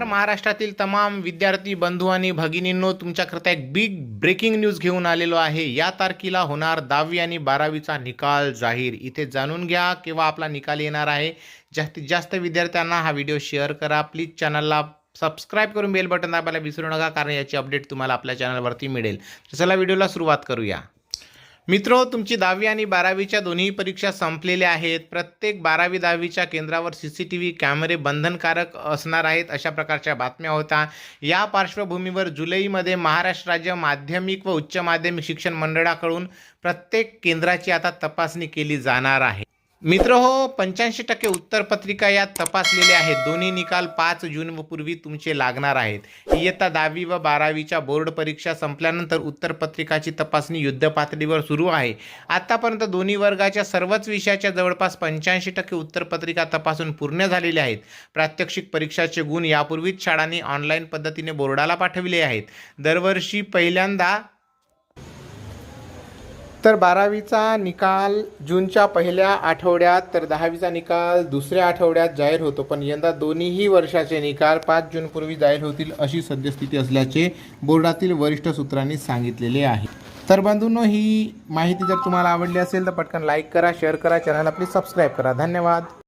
महाराष्ट्रातील तमाम विद्यार्थी बंधू आणि भगिनींनो तुमच्याकरता एक बिग ब्रेकिंग न्यूज घेऊन आलेलो आहे. या तारखेला होणार दहावी आणि बारावीचा निकाल जाहीर. इथे जाणून घ्या केव्हा आपला निकाल येणार आहे. जास्तीत जास्त विद्यार्थ्यांना हा व्हिडिओ शेअर करा. प्लीज चॅनलला सबस्क्राईब करून बेल बटन दाबायला विसरू नका कारण याची अपडेट तुम्हाला आपल्या चॅनलवरती मिळेल. चला व्हिडिओला सुरुवात करूया. मित्रो तुमची दहावी आणि बारावीच्या दोन्ही परीक्षा संपलेल्या आहेत. प्रत्येक बारावी दहावीच्या केंद्रावर सी सी टी व्ही कॅमेरे बंधनकारक असणार आहेत अशा प्रकारच्या बातम्या होत्या या पार्श्वभूमीवर जुलैमध्ये महाराष्ट्र राज्य माध्यमिक व उच्च माध्यमिक शिक्षण मंडळाकडून प्रत्येक केंद्राची आता तपासणी केली जाणार आहे. मित्र हो पंच्याऐंशी टक्के उत्तरपत्रिका यात तपासलेल्या आहेत. दोन्ही निकाल पाच जून पूर्वी तुमचे लागणार आहेत. इयत्ता दहावी व बारावीच्या बोर्ड परीक्षा संपल्यानंतर उत्तरपत्रिकाची तपासणी युद्धपातळीवर सुरू आहे. आतापर्यंत दोन्ही वर्गाच्या सर्वच विषयाच्या जवळपास पंच्याऐंशी टक्के उत्तरपत्रिका तपासून पूर्ण झालेल्या आहेत. प्रात्यक्षिक परीक्षाचे गुण यापूर्वीच शाळांनी ऑनलाईन पद्धतीने बोर्डाला पाठविले आहेत. दरवर्षी पहिल्यांदा तर बारावीचा निकाल जूनच्या पहिल्या आठवड्यात तर दहावीचा निकाल दुसऱ्या आठवड्यात जाहीर होतो. पण यंदा दोन्हीही वर्षाचे निकाल पाच जूनपूर्वी जाहीर होतील अशी सद्यस्थिती असल्याचे बोर्डातील वरिष्ठ सूत्रांनी सांगितलेले आहे. तर बंधूंनो ही माहिती जर तुम्हाला आवडली असेल तर पटकन लाईक करा शेअर करा चॅनल प्लीज सबस्क्राईब करा. धन्यवाद.